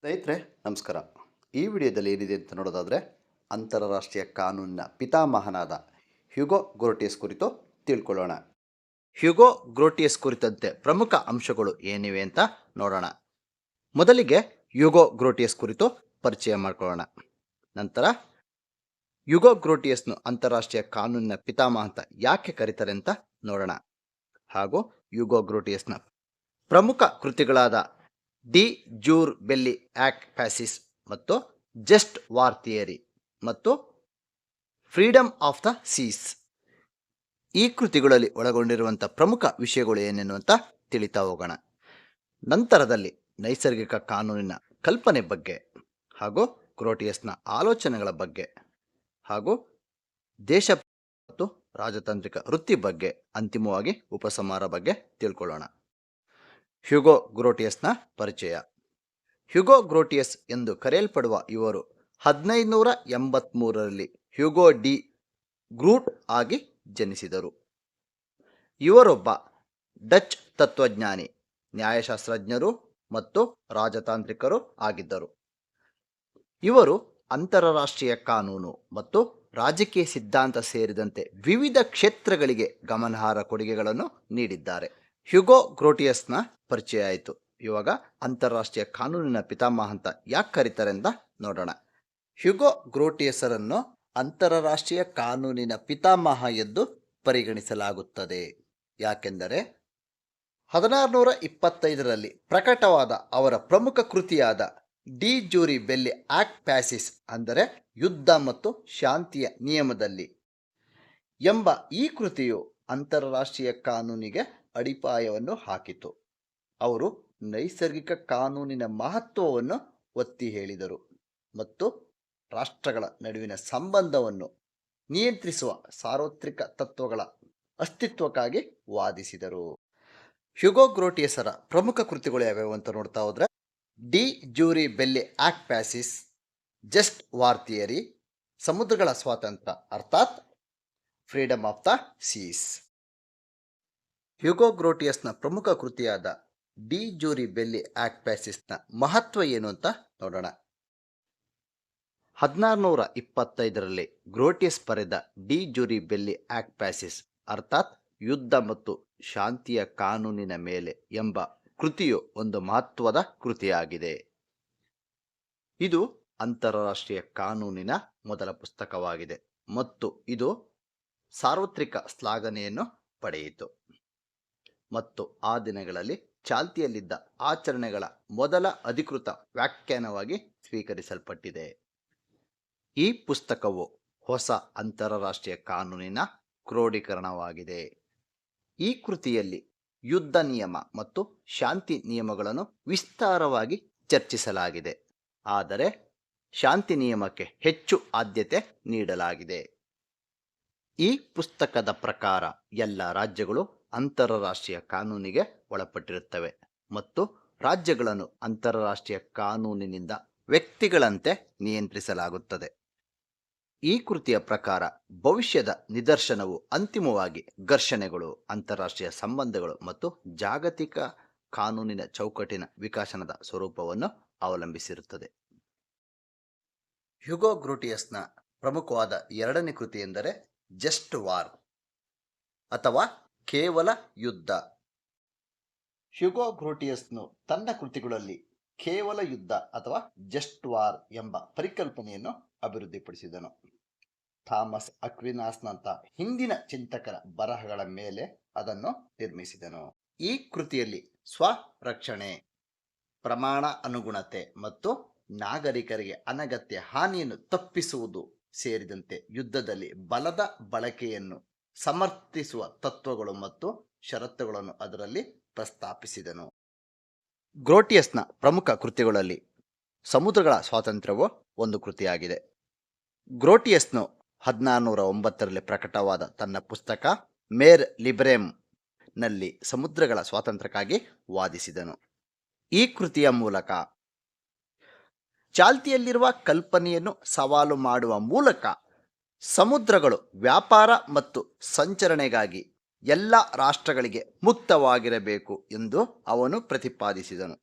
ಸ್ನೇಹಿತರೆ, ನಮಸ್ಕಾರ. ಈ ವಿಡಿಯೋದಲ್ಲಿ ಏನಿದೆ ಅಂತ ನೋಡೋದಾದರೆ, ಅಂತಾರಾಷ್ಟ್ರೀಯ ಕಾನೂನಿನ ಪಿತಾಮಹನಾದ ಹ್ಯುಗೋ ಗ್ರೋಟಿಯಸ್ ಕುರಿತು ತಿಳ್ಕೊಳ್ಳೋಣ. ಹ್ಯುಗೋ ಗ್ರೋಟಿಯಸ್ ಕುರಿತಂತೆ ಪ್ರಮುಖ ಅಂಶಗಳು ಏನಿವೆ ಅಂತ ನೋಡೋಣ. ಮೊದಲಿಗೆ ಯುಗೋ ಗ್ರೋಟಿಯಸ್ ಕುರಿತು ಪರಿಚಯ ಮಾಡ್ಕೊಳ್ಳೋಣ. ನಂತರ ಯುಗೋ ಗ್ರೋಟಿಯಸ್ನು ಅಂತಾರಾಷ್ಟ್ರೀಯ ಕಾನೂನಿನ ಪಿತಾಮಹ ಅಂತ ಯಾಕೆ ಕರೀತಾರೆ ಅಂತ ನೋಡೋಣ. ಹಾಗೂ ಯುಗೋ ಗ್ರೋಟಿಯಸ್ನ ಪ್ರಮುಖ ಕೃತಿಗಳಾದ De Jure Belli ac Pacis ಮತ್ತು ಜಸ್ಟ್ ವಾರ್ ಥಿಯರಿ ಮತ್ತು ಫ್ರೀಡಮ್ ಆಫ್ ದ ಸೀಸ್. ಈ ಕೃತಿಗಳಲ್ಲಿ ಒಳಗೊಂಡಿರುವಂಥ ಪ್ರಮುಖ ವಿಷಯಗಳು ಏನೇನು ಅಂತ ತಿಳಿತಾ ಹೋಗೋಣ. ನಂತರದಲ್ಲಿ ನೈಸರ್ಗಿಕ ಕಾನೂನಿನ ಕಲ್ಪನೆ ಬಗ್ಗೆ ಹಾಗೂ ಕ್ರೋಟಿಯಸ್ನ ಆಲೋಚನೆಗಳ ಬಗ್ಗೆ ಹಾಗೂ ದೇಶ ಮತ್ತು ರಾಜತಾಂತ್ರಿಕ ವೃತ್ತಿ ಬಗ್ಗೆ ಅಂತಿಮವಾಗಿ ಉಪಸಮಾರ ಬಗ್ಗೆ ತಿಳ್ಕೊಳ್ಳೋಣ. ಹ್ಯುಗೋ ಗ್ರೋಟಿಯಸ್ನ ಪರಿಚಯ. ಹ್ಯುಗೋ ಗ್ರೋಟಿಯಸ್ ಎಂದು ಕರೆಯಲ್ಪಡುವ ಇವರು ಹದಿನೈದುನೂರ ಎಂಬತ್ತ್ಮೂರರಲ್ಲಿ ಹ್ಯುಗೋ ಡಿ ಗ್ರೂಟ್ ಆಗಿ ಜನಿಸಿದರು. ಇವರೊಬ್ಬ ಡಚ್ ತತ್ವಜ್ಞಾನಿ, ನ್ಯಾಯಶಾಸ್ತ್ರಜ್ಞರು ಮತ್ತು ರಾಜತಾಂತ್ರಿಕರು ಆಗಿದ್ದರು. ಇವರು ಅಂತಾರಾಷ್ಟ್ರೀಯ ಕಾನೂನು ಮತ್ತು ರಾಜಕೀಯ ಸಿದ್ಧಾಂತ ಸೇರಿದಂತೆ ವಿವಿಧ ಕ್ಷೇತ್ರಗಳಿಗೆ ಗಮನಾರ್ಹ ಕೊಡುಗೆಗಳನ್ನು ನೀಡಿದ್ದಾರೆ. ಹ್ಯುಗೋ ಗ್ರೋಟಿಯಸ್ನ ಪರಿಚಯ ಆಯಿತು. ಇವಾಗ ಅಂತಾರಾಷ್ಟ್ರೀಯ ಕಾನೂನಿನ ಪಿತಾಮಹ ಅಂತ ಯಾಕೆ ಕರೀತಾರೆ ಅಂತ ನೋಡೋಣ. ಹ್ಯುಗೋ ಗ್ರೋಟಿಯಸರನ್ನು ಅಂತಾರಾಷ್ಟ್ರೀಯ ಕಾನೂನಿನ ಪಿತಾಮಹ ಎಂದು ಪರಿಗಣಿಸಲಾಗುತ್ತದೆ. ಯಾಕೆಂದರೆ ಹದಿನಾರುನೂರ ಇಪ್ಪತ್ತೈದರಲ್ಲಿ ಪ್ರಕಟವಾದ ಅವರ ಪ್ರಮುಖ ಕೃತಿಯಾದ De Jure Belli ac Pacis ಅಂದರೆ ಯುದ್ಧ ಮತ್ತು ಶಾಂತಿಯ ನಿಯಮದಲ್ಲಿ ಎಂಬ ಈ ಕೃತಿಯು ಅಂತಾರಾಷ್ಟ್ರೀಯ ಕಾನೂನಿಗೆ ಅಡಿಪಾಯವನ್ನು ಹಾಕಿತು. ಅವರು ನೈಸರ್ಗಿಕ ಕಾನೂನಿನ ಮಹತ್ವವನ್ನು ಒತ್ತಿ ಹೇಳಿದರು ಮತ್ತು ರಾಷ್ಟ್ರಗಳ ನಡುವಿನ ಸಂಬಂಧವನ್ನು ನಿಯಂತ್ರಿಸುವ ಸಾರ್ವತ್ರಿಕ ತತ್ವಗಳ ಅಸ್ತಿತ್ವಕ್ಕಾಗಿ ವಾದಿಸಿದರು. ಹ್ಯುಗೋ ಗ್ರೋಟಿಯಸರ ಪ್ರಮುಖ ಕೃತಿಗಳು ಯಾವ್ಯಾವು ಅಂತ ನೋಡ್ತಾ ಹೋದ್ರೆ, De Jure Belli ac Pacis, just war theory, ಸಮುದ್ರಗಳ ಸ್ವಾತಂತ್ರ್ಯ ಅರ್ಥಾತ್ freedom of the seas. Hugo ಗ್ರೋಟಿಯಸ್ನ ಪ್ರಮುಖ ಕೃತಿಯಾದ ಡಿ ಜೂರಿ ಬೆಲ್ಲಿ ಆಕ್ಟ್ ಪ್ಯಾಸಿಸ್ನ ಮಹತ್ವ ಏನು ಅಂತ ನೋಡೋಣ. ಹದಿನಾರುನೂರ ಇಪ್ಪತ್ತೈದರಲ್ಲಿ ಗ್ರೋಟಿಯಸ್ ಬರೆದ De Jure Belli ac Pacis ಅರ್ಥಾತ್ ಯುದ್ಧ ಮತ್ತು ಶಾಂತಿಯ ಕಾನೂನಿನ ಮೇಲೆ ಎಂಬ ಕೃತಿಯು ಒಂದು ಮಹತ್ವದ ಕೃತಿಯಾಗಿದೆ. ಇದು ಅಂತಾರಾಷ್ಟ್ರೀಯ ಕಾನೂನಿನ ಮೊದಲ ಪುಸ್ತಕವಾಗಿದೆ ಮತ್ತು ಇದು ಸಾರ್ವತ್ರಿಕ ಶ್ಲಾಘನೆಯನ್ನು ಪಡೆಯಿತು. ಮತ್ತು ಆ ದಿನಗಳಲ್ಲಿ ಚಾಲ್ತಿಯಲ್ಲಿದ್ದ ಆಚರಣೆಗಳ ಮೊದಲ ಅಧಿಕೃತ ವ್ಯಾಖ್ಯಾನವಾಗಿ ಸ್ವೀಕರಿಸಲ್ಪಟ್ಟಿದೆ. ಈ ಪುಸ್ತಕವು ಹೊಸ ಅಂತಾರಾಷ್ಟ್ರೀಯ ಕಾನೂನಿನ ಕ್ರೋಢೀಕರಣವಾಗಿದೆ ಈ ಕೃತಿಯಲ್ಲಿ ಯುದ್ಧ ನಿಯಮ ಮತ್ತು ಶಾಂತಿ ನಿಯಮಗಳನ್ನು ವಿಸ್ತಾರವಾಗಿ ಚರ್ಚಿಸಲಾಗಿದೆ. ಆದರೆ ಶಾಂತಿ ನಿಯಮಕ್ಕೆ ಹೆಚ್ಚು ಆದ್ಯತೆ ನೀಡಲಾಗಿದೆ. ಈ ಪುಸ್ತಕದ ಪ್ರಕಾರ ಎಲ್ಲ ರಾಜ್ಯಗಳು ಅಂತಾರಾಷ್ಟ್ರೀಯ ಕಾನೂನಿಗೆ ಒಳಪಟ್ಟಿರುತ್ತವೆ ಮತ್ತು ರಾಜ್ಯಗಳನ್ನು ಅಂತಾರಾಷ್ಟ್ರೀಯ ಕಾನೂನಿನಿಂದ ವ್ಯಕ್ತಿಗಳಂತೆ ನಿಯಂತ್ರಿಸಲಾಗುತ್ತದೆ. ಈ ಕೃತಿಯ ಪ್ರಕಾರ ಭವಿಷ್ಯದ ನಿದರ್ಶನವು ಅಂತಿಮವಾಗಿ ಘರ್ಷಣೆಗಳು, ಅಂತಾರಾಷ್ಟ್ರೀಯ ಸಂಬಂಧಗಳು ಮತ್ತು ಜಾಗತಿಕ ಕಾನೂನಿನ ಚೌಕಟ್ಟಿನ ವಿಕಾಸನದ ಸ್ವರೂಪವನ್ನು ಅವಲಂಬಿಸಿರುತ್ತದೆ. ಹ್ಯುಗೋ ಗ್ರೂಟಿಯಸ್ನ ಪ್ರಮುಖವಾದ ಎರಡನೇ ಕೃತಿ ಎಂದರೆ ಜಸ್ಟ್ ವಾರ್ ಅಥವಾ ಕೇವಲ ಯುದ್ಧ. ಹ್ಯುಗೋ ಗ್ರೋಟಿಯಸ್ನು ತನ್ನ ಕೃತಿಗಳಲ್ಲಿ ಕೇವಲ ಯುದ್ಧ ಅಥವಾ ಜಸ್ಟ್ ವಾರ್ ಎಂಬ ಪರಿಕಲ್ಪನೆಯನ್ನು ಅಭಿವೃದ್ಧಿಪಡಿಸಿದನು. ಥಾಮಸ್ ಅಕ್ವಿನಾಸ್ನಂತ ಹಿಂದಿನ ಚಿಂತಕರ ಬರಹಗಳ ಮೇಲೆ ಅದನ್ನು ನಿರ್ಮಿಸಿದನು. ಈ ಕೃತಿಯಲ್ಲಿ ಸ್ವರಕ್ಷಣೆ, ಪ್ರಮಾಣ ಅನುಗುಣತೆ ಮತ್ತು ನಾಗರಿಕರಿಗೆ ಅನಗತ್ಯ ಹಾನಿಯನ್ನು ತಪ್ಪಿಸುವುದು ಸೇರಿದಂತೆ ಯುದ್ಧದಲ್ಲಿ ಬಲದ ಬಳಕೆಯನ್ನು ಸಮರ್ಥಿಸುವ ತತ್ವಗಳು ಮತ್ತು ಷರತ್ತುಗಳನ್ನು ಅದರಲ್ಲಿ ಪ್ರಸ್ತಾಪಿಸಿದನು. ಗ್ರೋಟಿಯಸ್ನ ಪ್ರಮುಖ ಕೃತಿಗಳಲ್ಲಿ ಸಮುದ್ರಗಳ ಸ್ವಾತಂತ್ರ್ಯವು ಒಂದು ಕೃತಿಯಾಗಿದೆ. ಗ್ರೋಟಿಯಸ್ನು ಹದಿನಾರುನೂರ ಒಂಬತ್ತರಲ್ಲಿ ಪ್ರಕಟವಾದ ತನ್ನ ಪುಸ್ತಕ ಮೇರ್ ಲಿಬ್ರೆಮ್ನಲ್ಲಿ ಸಮುದ್ರಗಳ ಸ್ವಾತಂತ್ರ್ಯಕ್ಕಾಗಿ ವಾದಿಸಿದನು. ಈ ಕೃತಿಯ ಮೂಲಕ ಚಾಲ್ತಿಯಲ್ಲಿರುವ ಕಲ್ಪನೆಯನ್ನು ಸವಾಲು ಮಾಡುವ ಮೂಲಕ ಸಮುದ್ರಗಳು ವ್ಯಾಪಾರ ಮತ್ತು ಸಂಚರಣೆಗಾಗಿ ಎಲ್ಲ ರಾಷ್ಟ್ರಗಳಿಗೆ ಮುಕ್ತವಾಗಿರಬೇಕು ಎಂದು ಅವನು ಪ್ರತಿಪಾದಿಸಿದನು.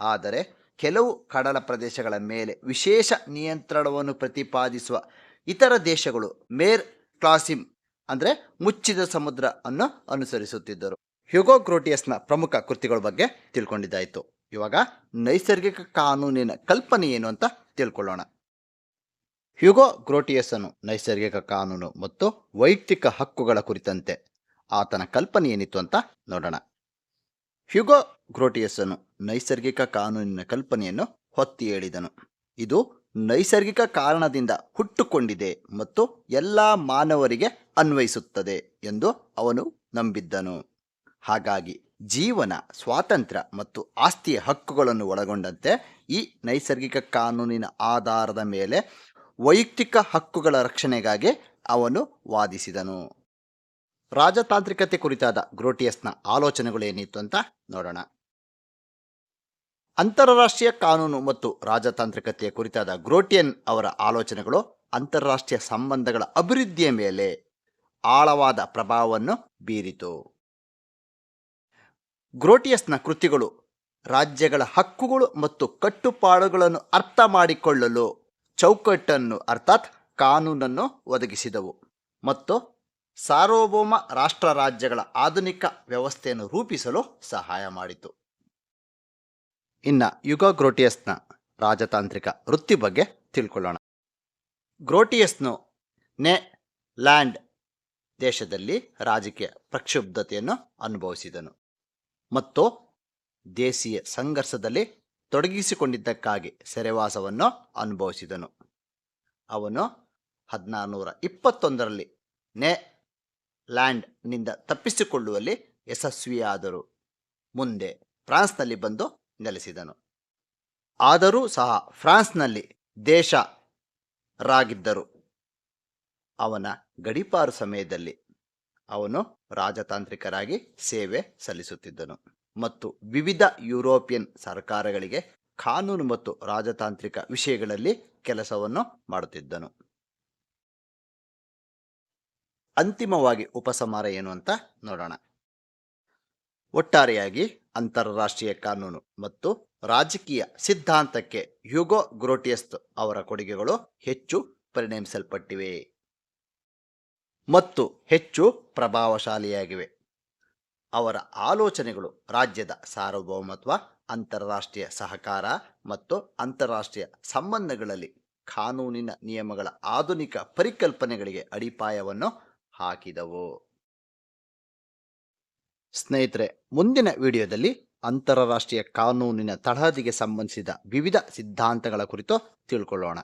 ಆದರೆ ಕೆಲವು ಕಡಲ ಪ್ರದೇಶಗಳ ಮೇಲೆ ವಿಶೇಷ ನಿಯಂತ್ರಣವನ್ನು ಪ್ರತಿಪಾದಿಸುವ ಇತರ ದೇಶಗಳು ಮೇರ್ ಕ್ಲಾಸಿಮ್ ಅಂದರೆ ಮುಚ್ಚಿದ ಸಮುದ್ರ ಅನ್ನು ಅನುಸರಿಸುತ್ತಿದ್ದರು. ಹ್ಯುಗೋ ಗ್ರೋಟಿಯಸ್ನ ಪ್ರಮುಖ ಕೃತಿಗಳ ಬಗ್ಗೆ ತಿಳ್ಕೊಂಡಿದ್ದಾಯಿತು. ಇವಾಗ ನೈಸರ್ಗಿಕ ಕಾನೂನಿನ ಕಲ್ಪನೆ ಏನು ಅಂತ ತಿಳ್ಕೊಳ್ಳೋಣ. ಹ್ಯುಗೋ ಅನ್ನು ನೈಸರ್ಗಿಕ ಕಾನೂನು ಮತ್ತು ವೈಯಕ್ತಿಕ ಹಕ್ಕುಗಳ ಕುರಿತಂತೆ ಆತನ ಕಲ್ಪನೆ ಏನಿತ್ತು ಅಂತ ನೋಡೋಣ. ಹ್ಯುಗೋ ಗ್ರೋಟಿಯಸ್ಸನು ನೈಸರ್ಗಿಕ ಕಾನೂನಿನ ಕಲ್ಪನೆಯನ್ನು ಹೊತ್ತಿ ಹೇಳಿದನು. ಇದು ನೈಸರ್ಗಿಕ ಕಾರಣದಿಂದ ಹುಟ್ಟುಕೊಂಡಿದೆ ಮತ್ತು ಎಲ್ಲ ಮಾನವರಿಗೆ ಅನ್ವಯಿಸುತ್ತದೆ ಎಂದು ಅವನು ನಂಬಿದ್ದನು. ಹಾಗಾಗಿ ಜೀವನ, ಸ್ವಾತಂತ್ರ್ಯ ಮತ್ತು ಆಸ್ತಿಯ ಹಕ್ಕುಗಳನ್ನು ಒಳಗೊಂಡಂತೆ ಈ ನೈಸರ್ಗಿಕ ಕಾನೂನಿನ ಆಧಾರದ ಮೇಲೆ ವೈಯಕ್ತಿಕ ಹಕ್ಕುಗಳ ರಕ್ಷಣೆಗಾಗಿ ಅವನು ವಾದಿಸಿದನು. ರಾಜತಾಂತ್ರಿಕತೆ ಕುರಿತಾದ ಗ್ರೋಟಿಯಸ್ನ ಆಲೋಚನೆಗಳು ಏನಿತ್ತು ಅಂತ ನೋಡೋಣ. ಅಂತಾರಾಷ್ಟ್ರೀಯ ಕಾನೂನು ಮತ್ತು ರಾಜತಾಂತ್ರಿಕತೆಯ ಕುರಿತಾದ ಗ್ರೋಟಿಯನ್ ಅವರ ಆಲೋಚನೆಗಳು ಅಂತಾರಾಷ್ಟ್ರೀಯ ಸಂಬಂಧಗಳ ಅಭಿವೃದ್ಧಿಯ ಮೇಲೆ ಆಳವಾದ ಪ್ರಭಾವವನ್ನು ಬೀರಿತು. ಗ್ರೋಟಿಯಸ್ನ ಕೃತಿಗಳು ರಾಜ್ಯಗಳ ಹಕ್ಕುಗಳು ಮತ್ತು ಕಟ್ಟುಪಾಡುಗಳನ್ನು ಅರ್ಥ ಮಾಡಿಕೊಳ್ಳಲು ಚೌಕಟ್ಟನ್ನು, ಅರ್ಥಾತ್ ಕಾನೂನನ್ನು ಒದಗಿಸಿದವು ಮತ್ತು ಸಾರ್ವಭೌಮ ರಾಷ್ಟ್ರ ರಾಜ್ಯಗಳ ಆಧುನಿಕ ವ್ಯವಸ್ಥೆಯನ್ನು ರೂಪಿಸಲು ಸಹಾಯ ಮಾಡಿತು. ಇನ್ನು ಯುಗ ಗ್ರೋಟಿಯಸ್ನ ರಾಜತಾಂತ್ರಿಕ ವೃತ್ತಿ ಬಗ್ಗೆ ತಿಳ್ಕೊಳ್ಳೋಣ. ಗ್ರೋಟಿಯಸ್ನು ನೆ ಲ್ಯಾಂಡ್ ದೇಶದಲ್ಲಿ ರಾಜಕೀಯ ಪ್ರಕ್ಷುಬ್ಧತೆಯನ್ನು ಅನುಭವಿಸಿದನು ಮತ್ತು ದೇಶೀಯ ಸಂಘರ್ಷದಲ್ಲಿ ತೊಡಗಿಸಿಕೊಂಡಿದ್ದಕ್ಕಾಗಿ ಸೆರೆವಾಸವನ್ನು ಅನುಭವಿಸಿದನು. ಅವನು ಹದಿನಾರುನೂರ ಇಪ್ಪತ್ತೊಂದರಲ್ಲಿ ನೆ ಲ್ಯಾಂಡ್ನಿಂದ ತಪ್ಪಿಸಿಕೊಳ್ಳುವಲ್ಲಿ ಯಶಸ್ವಿಯಾದರು. ಮುಂದೆ ಫ್ರಾನ್ಸ್ನಲ್ಲಿ ಬಂದು ನೆಲೆಸಿದನು. ಆದರೂ ಸಹ ಫ್ರಾನ್ಸ್ನಲ್ಲಿ ದೇಶ ರಾಗಿದ್ದರು ಅವನ ಗಡಿಪಾರು ಸಮಯದಲ್ಲಿ ಅವನು ರಾಜತಾಂತ್ರಿಕರಾಗಿ ಸೇವೆ ಸಲ್ಲಿಸುತ್ತಿದ್ದನು ಮತ್ತು ವಿವಿಧ ಯುರೋಪಿಯನ್ ಸರ್ಕಾರಗಳಿಗೆ ಕಾನೂನು ಮತ್ತು ರಾಜತಾಂತ್ರಿಕ ವಿಷಯಗಳಲ್ಲಿ ಕೆಲಸವನ್ನು ಮಾಡುತ್ತಿದ್ದನು. ಅಂತಿಮವಾಗಿ ಉಪಸಮಾರ ಏನು ಅಂತ ನೋಡೋಣ. ಒಟ್ಟಾರೆಯಾಗಿ ಅಂತಾರಾಷ್ಟ್ರೀಯ ಕಾನೂನು ಮತ್ತು ರಾಜಕೀಯ ಸಿದ್ಧಾಂತಕ್ಕೆ ಯುಗೋ ಗ್ರೋಟಿಯಸ್ ಅವರ ಕೊಡುಗೆಗಳು ಹೆಚ್ಚು ಪರಿಣಮಿಸಲ್ಪಟ್ಟಿವೆ. ಮತ್ತು ಹೆಚ್ಚು ಪ್ರಭಾವಶಾಲಿಯಾಗಿವೆ. ಅವರ ಆಲೋಚನೆಗಳು ರಾಜ್ಯದ ಸಾರ್ವಭೌಮತ್ವ, ಅಂತಾರಾಷ್ಟ್ರೀಯ ಸಹಕಾರ ಮತ್ತು ಅಂತಾರಾಷ್ಟ್ರೀಯ ಸಂಬಂಧಗಳಲ್ಲಿ ಕಾನೂನಿನ ನಿಯಮಗಳ ಆಧುನಿಕ ಪರಿಕಲ್ಪನೆಗಳಿಗೆ ಅಡಿಪಾಯವನ್ನು ಹಾಕಿದವು. ಸ್ನೇಹಿತರೆ ಮುಂದಿನ ವಿಡಿಯೋದಲ್ಲಿ ಅಂತಾರಾಷ್ಟ್ರೀಯ ಕಾನೂನಿನ ತಳಹದಿಗೆ ಸಂಬಂಧಿಸಿದ ವಿವಿಧ ಸಿದ್ಧಾಂತಗಳ ಕುರಿತು ತಿಳ್ಕೊಳ್ಳೋಣ.